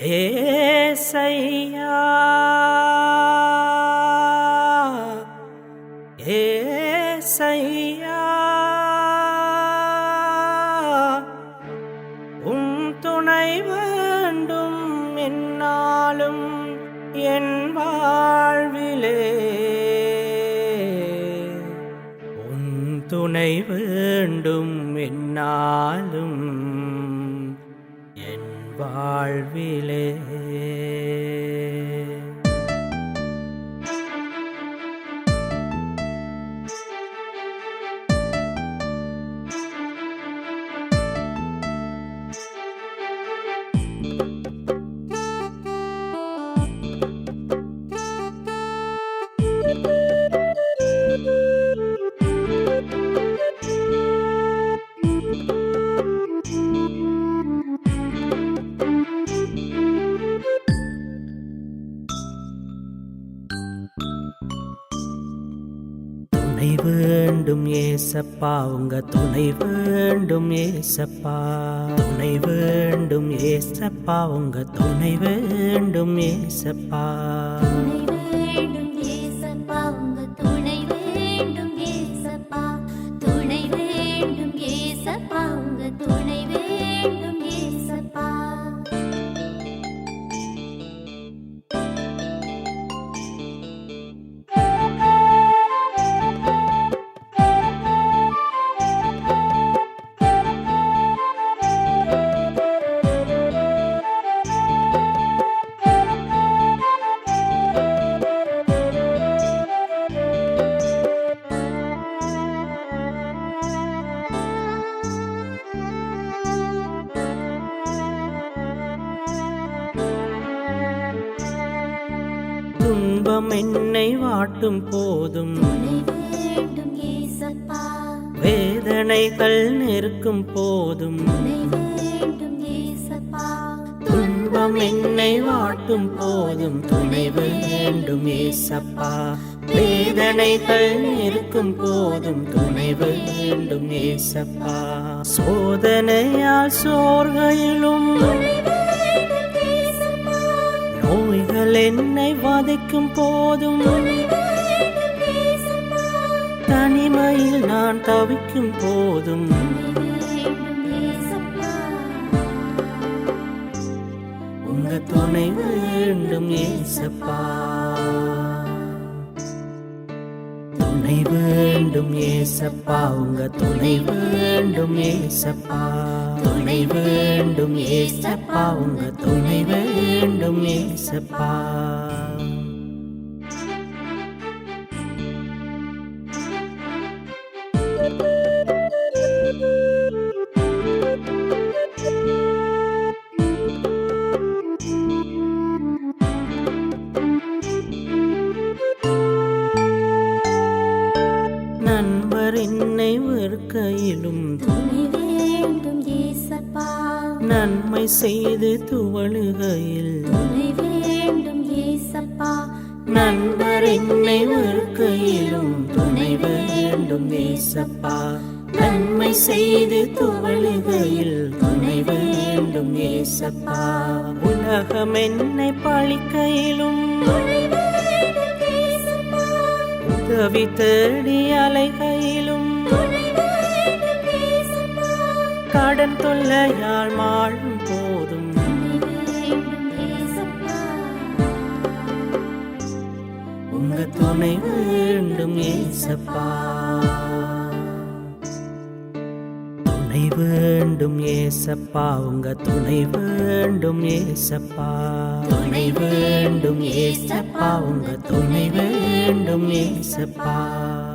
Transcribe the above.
ஏசையா ஏசையா உன் துணை வேண்டும் என்னாலும் என் வாழ்விலே. உன் துணை வேண்டும் என்னாலும் வாழ்விலே. துணை வேண்டும் ஏசப்பா உங்க துணை வேண்டும் ஏசப்பா. துணை வேண்டும் ஏசப்பா உங்க துணை வேண்டும் ஏசப்பா. துன்பம் என்னை வாட்டும் போதும். வேதனைகள் நிற்கும் போதும். துன்பம் என்னை வாட்டும் போதும். துணை வேண்டும் ஏசப்பா. வேதனைகள் நிற்கும் போதும். துணை வேண்டும் ஏசப்பா. சோதனையால் சோர்கையிலும் என்னை வதைக்கும் போதும் தனிமையில் நான் தவிக்கும் போதும். உங்க துணை வேண்டும் ஏசப்பா. துணை வேண்டும் ஏசப்பா. உங்க துணை வேண்டும் ஏசப்பா. துணை வேண்டும் ஏசப்பா. உங்க துணை வேண்டும் ஏசப்பா. நன்மை செய்து துவழுகையில். வேண்டும் ஏசப்பா. நண்பர் என்னை வெறுக்கையிலும் துணை வேண்டும் ஏசப்பா. நன்மை செய்து துவழுகையில் துணை வேண்டும் ஏசப்பா. உலகம் என்னை பழிக்கையிலும் உதவி தேடி அலைகையிலும் கடன் தொல்லையால் மாழும் போதும். உங்க துணை வேண்டும் ஏசப்பா. துணை வேண்டும் ஏசப்பா. உங்க துணை வேண்டும் ஏசப்பா. துணை வேண்டும் ஏசப்பா. உங்க துணை வேண்டும் ஏசப்பா.